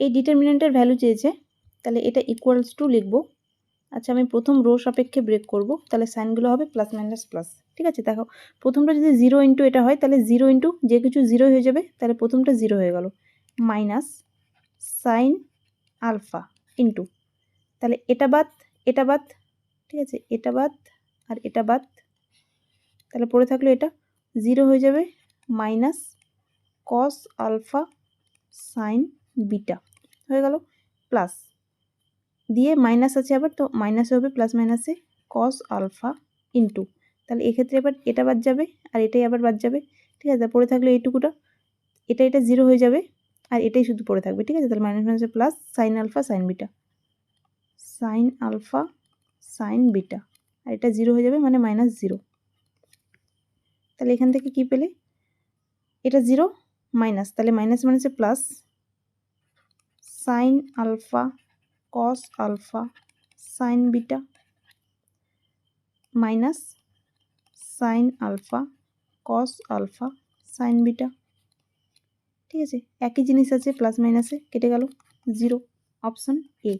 এই ডিটারমিনেন্টের ভ্যালু চেয়েছে, তাহলে এটা ইকুয়ালস টু লিখব। আচ্ছা আমি প্রথম রো সাপেক্ষে ব্রেক করব, তাহলে সাইনগুলো হবে প্লাস মাইনাস প্লাস ঠিক আছে? দেখো, প্রথমটা যদি জিরো ইন্টু এটা হয়, তাহলে জিরো ইন্টু যে কিছু জিরো হয়ে যাবে, তাহলে প্রথমটা জিরো হয়ে গেল। মাইনাস সাইন আলফা ইন্টু তাহলে এটা বাদ এটা বাদ, ঠিক আছে? এটা বাদ আর এটা বাদ, তাহলে পড়ে থাকল এটা জিরো হয়ে যাবে minus cos alpha sine beta. হয়ে গেল প্লাস। দিয়ে মাইনাস আছে আবার, তো মাইনাস হবে প্লাস মাইনাসে কস আলফা ইন্টু তাহলে এক্ষেত্রে এবার এটা বাদ যাবে আর এটাই আবার বাদ যাবে। ঠিক আছে, পড়ে থাকলে এইটুকুটা। এটা এটা জিরো হয়ে যাবে আর এটাই শুধু পড়ে থাকবে, ঠিক আছে? তাহলে মাইনাস মাইনাসে plus sine alpha sine beta sine alpha sine beta আর এটা জিরো হয়ে যাবে মানে মাইনাস জিরো তাহলে এখান থেকে কি পেলে? এটা জিরো মাইনাস তাহলে মাইনাস মাইনাসে plus sine alpha cos alpha sine beta minus sine alpha cos alpha sine beta ঠিক আছে? একই জিনিস আছে প্লাস মাইনাসে কেটে গেল। Zero option A